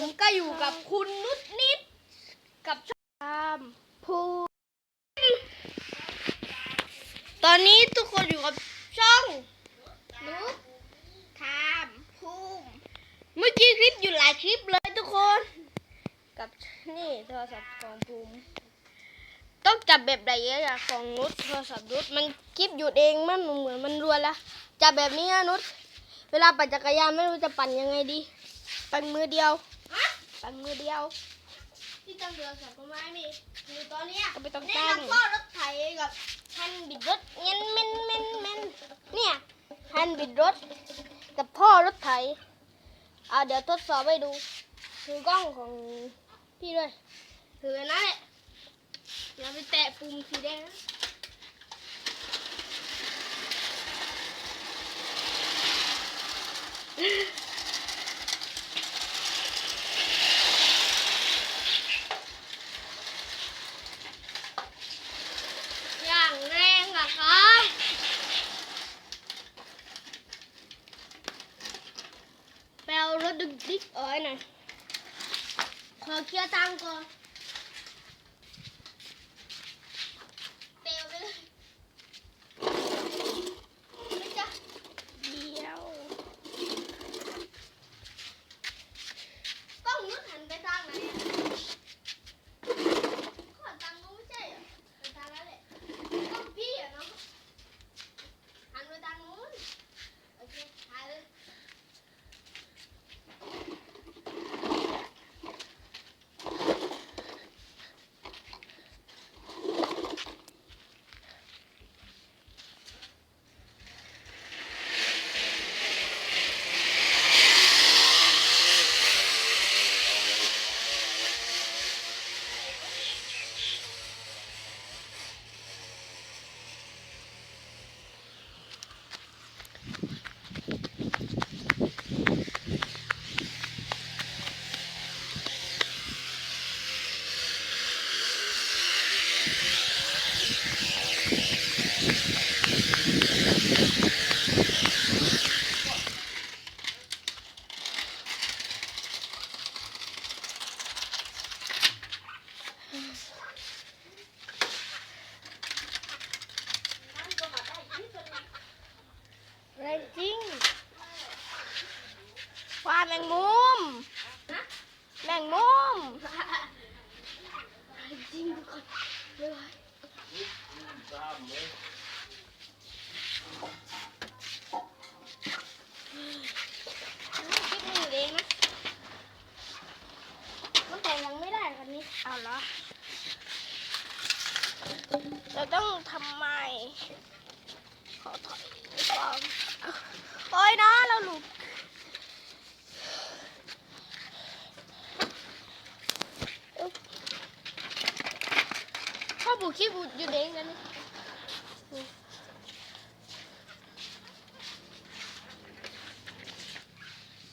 ผมก็อยู่กับคุณนุชนิด กับช่องตามพูตอนนี้ทุกคนอยู่กับช่องนุชทามภูมิเมื่อกี้คลิปอยู่หลายคลิปเลยทุกคน กับนี่โทรศัพท์ของภูมิต้องจับแบบไหนอะของนุชโทรศัพท์นุชมันคลิปหยุดเองมันเหมือนมันรัวละจับแบบนี้อะนุชเวลาปั่นจักรยานไม่รู้จะปั่นยังไงดี ปันมือเดียว ปันมือเดียว ที่ตั้งโทรศัพท์ก็ไม่มีคือตอนเนี้ยก็ไม่ต้องนี่ตั้งเราก็รถไถกับคันบิดรถเงี้ยเมนเมนเมนเนี่ยคันบิดรถกับพ่อรถไถอ่าเดี๋ยวทดสอบให้ดูถือกล้องของพี่ด้วยถืออันนั่นแหละอย่าไปแตะปุ่มสีแดงนะอย่างแรงอะครับ ไปเอารถดึกดิกเอ้ยหน่อย ขอเคลียร์ตังค์ก่อนเตะไปเลยไม่จ้ะ เดียว กล้องนุดหันไปทางไหนอะขอตังค์ก็ไม่ใช่เหรอไปทางนั้นแหละกล้องพี่อะเนาะหันไปทางนู้นโอเคถ่ายเลย แรงจริงฟาด แมงมุมฮะแมงมุมจริงทุกคนเลยคลิปนี้เองนะมันแต่งยังไม่ได้คันนี้เอาเหรอเราต้องทำไมขอถอยก่อนโอ้ยนะเราหลุด พ่อปู่ขี้บูดอยู่เด้งกันนี่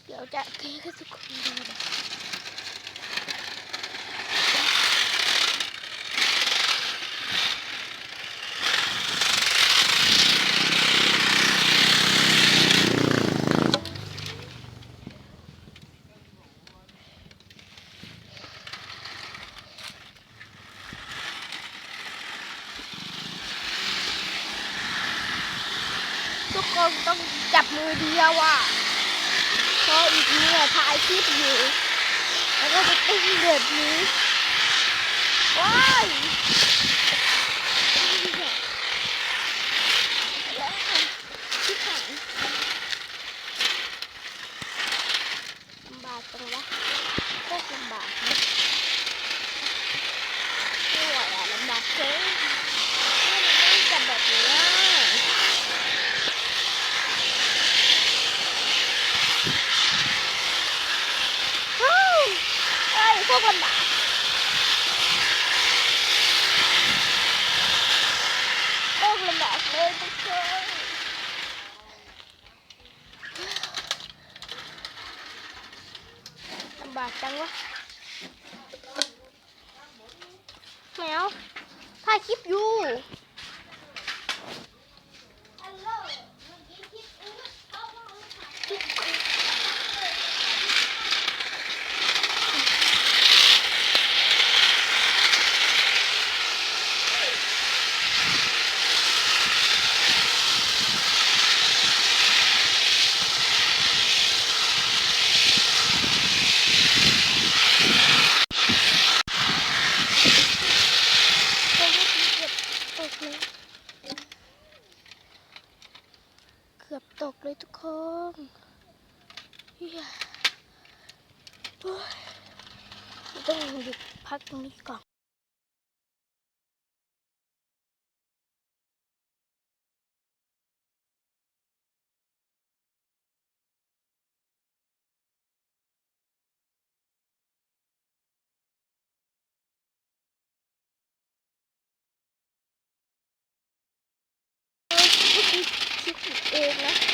เดี๋ยวจะเทให้ทุกคนดูนะ ทุกคนต้องจับมือเดียวอะเพราะอีกเนี่ยถ่ายคลิปอยู่ แล้วก็จะติ้งแบบนี้ว้ายแล้วที่ขันลำบากจังวะโคตรลำบากนะไม่ไหวอะลำบากเกินไม่ได้จับแบบนี้อะ ฮู้ เอ้ยพวกลำบากพวกลำบากเลยทุกคนลำบากจังวะแมวถ่ายคลิปอยู่ กือบตกเลยทุกคนต้องหยุดพักตรงนี้ก่อน คิดเองนะ